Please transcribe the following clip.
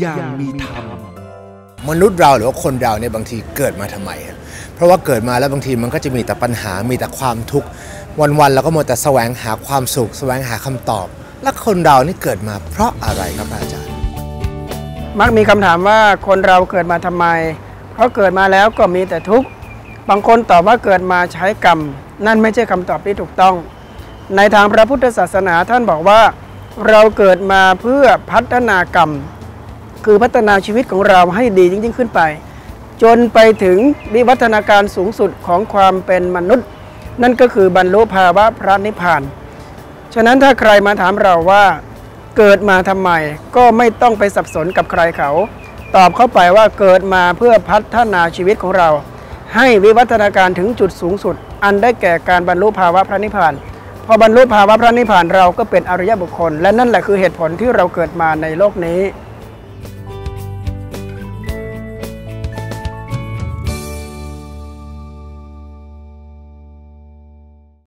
อย่างมีธรรมมนุษย์เราหรือว่าคนเราเนี่ยบางทีเกิดมาทำไมอะเพราะว่าเกิดมาแล้วบางทีมันก็จะมีแต่ปัญหามีแต่ความทุกข์วันๆเราก็มัวแต่แสวงหาความสุข แสวงหาคำตอบ แล้วคนเรานี่เกิดมาเพราะอะไรครับอาจารย์ มักมีคำถามว่าคนเราเกิดมาทำไม เพราะเกิดมาแล้วก็มีแต่ทุกข์บางคนตอบว่าเกิดมาใช้กรรม นั่นไม่ใช่คำตอบที่ถูกต้อง ในทางพระพุทธศาสนาท่านบอกว่า เราเกิดมาเพื่อพัฒนากรรม คือพัฒนาชีวิตของเราให้ดียิ่งๆขึ้นไป จนไปถึงวิวัฒนาการสูงสุดของความเป็นมนุษย์ นั่นก็คือบรรลุภาวะพระนิพพาน ฉะนั้นถ้าใครมาถามเราว่าเกิดมาทำไมก็ไม่ต้องไปสับสนกับใครเขา ตอบเข้าไปว่าเกิดมาเพื่อพัฒนาชีวิตของเรา ให้วิวัฒนาการถึงจุดสูงสุด อันได้แก่การบรรลุภาวะพระนิพพานพอบรรลุภาวะพระนิพพานเราก็เป็นอริยบุคคล และนั่นแหละคือเหตุผลที่เราเกิดมาในโลกนี้